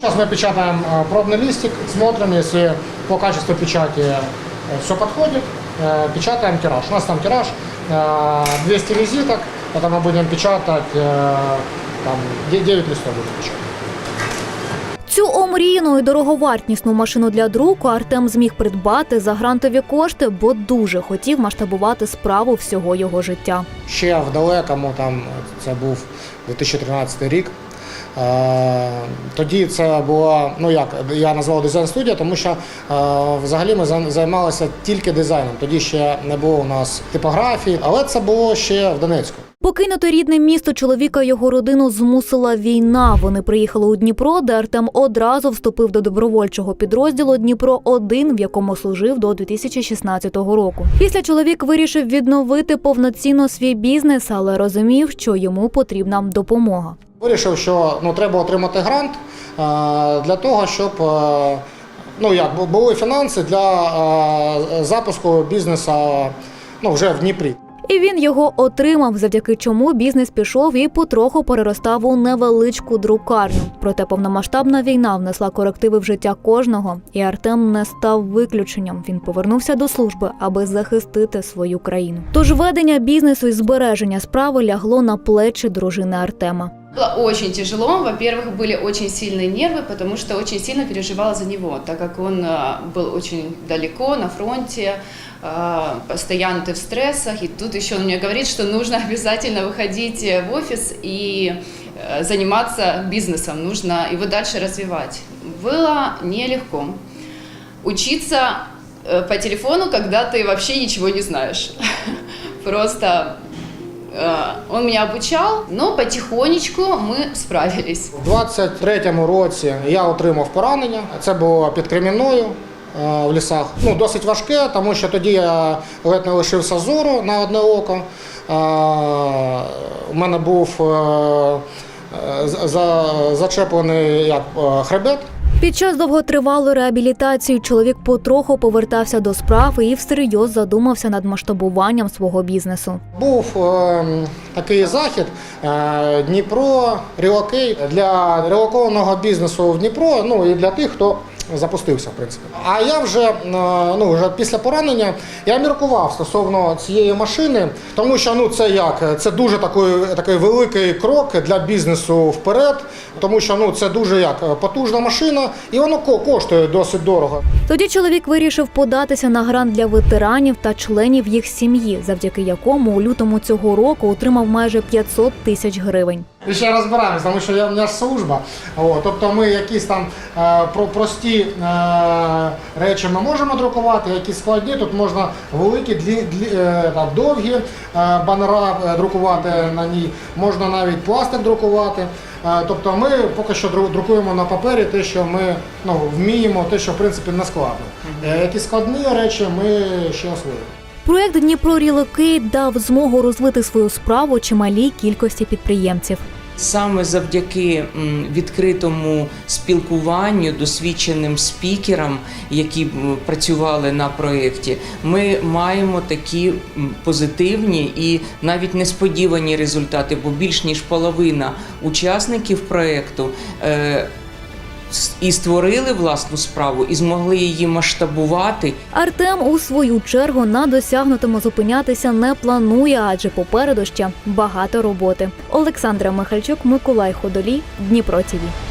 Сейчас мы печатаем э, пробный листик, смотрим, если по качеству печати все подходит, э, печатаем тираж. У нас там тираж э, 200 визиток, это мы будем печатать, э, там, де- 9 листов будем печатать. Цю омріяну і дороговартісну машину для друку Артем зміг придбати за грантові кошти, бо дуже хотів масштабувати справу всього його життя. Ще в далекому, там, це був 2013 рік. Е, Тоді це була, ну як я назвав дизайн-студія, тому що е, взагалі ми за- займалися тільки дизайном. Тоді ще не було у нас типографії, але це було ще в Донецьку. Покинути рідне місто чоловіка його родину змусила війна. Вони приїхали у Дніпро, де Артем одразу вступив до добровольчого підрозділу Дніпро 1 в якому служив до 2016 року. Після чоловік вирішив відновити повноцінно свій бізнес, але розумів, що йому потрібна допомога. Вирішив, що ну, треба отримати грант е, для того, щоб е, ну, як, бу- були фінанси для е, запуску бізнесу ну, вже в Дніпрі. І він його отримав, завдяки чому бізнес пішов і потроху переростав у невеличку друкарню. Проте повномасштабна війна внесла корективи в життя кожного, і Артем не став виключенням. Він повернувся до служби, аби захистити свою країну. Тож ведення бізнесу і збереження справи лягло на плечі дружини Артема. Было очень тяжело. Во-первых, были очень сильные нервы, потому что очень сильно переживала за него, так как он а, был очень далеко, на фронте, а, постоянно ты в стрессах. И тут еще он мне говорит, что нужно обязательно выходить в офис и э, заниматься бизнесом, нужно его дальше развивать. Было нелегко. Учиться э, по телефону, когда ты вообще ничего не знаешь. Просто Э, Он меня обучал, но потихонечку мы справились. У 23-му році я отримав поранення. Це було під Кремінною е, в лісах. Ну, досить важке, тому що тоді я ледь не лишився зору на одне око. Е, У мене був е, е, за- за- зачеплений як, е, хребет. Під час довготривалої реабілітації чоловік потроху повертався до справи і всерйоз задумався над масштабуванням свого бізнесу. Був е, такий захід е, Дніпро релокей для релокованого бізнесу в Дніпро. Ну і для тих, хто запустився, в принципі. А я вже е, ну вже після поранення я міркував стосовно цієї машини, тому що ну це як це дуже такий, такий великий крок для бізнесу вперед, тому що ну це дуже як потужна машина, і воно ко- коштує досить дорого. Тоді чоловік вирішив податися на грант для ветеранів та членів їх сім'ї, завдяки якому у лютому цього року отримав майже 500 тисяч гривень. І ще розбираємось, тому що я, у мене ж служба. О, тобто ми якісь там е, про, прості е, речі ми можемо друкувати, якісь складні, тут можна великі, длі, длі, е, там, довгі е, банера е, друкувати на ній, можна навіть пластик друкувати. Е, тобто ми поки що дру- друкуємо на папері те, що ми ну, вміємо, те, що в принципі не складно. Е, якісь складні речі ми ще освоїмо. Проект Дніпро Рілокейт дав змогу розвити свою справу чималій кількості підприємців. Саме завдяки відкритому спілкуванню, досвідченим спікерам, які працювали на проєкті, ми маємо такі позитивні і навіть несподівані результати, бо більш ніж половина учасників проєкту. І створили власну справу, і змогли її масштабувати, Артем у свою чергу на досягнутому зупинятися не планує, адже попереду ще багато роботи. Олександра Михальчук, Миколай Ходолій, Дніпро ТІВІ.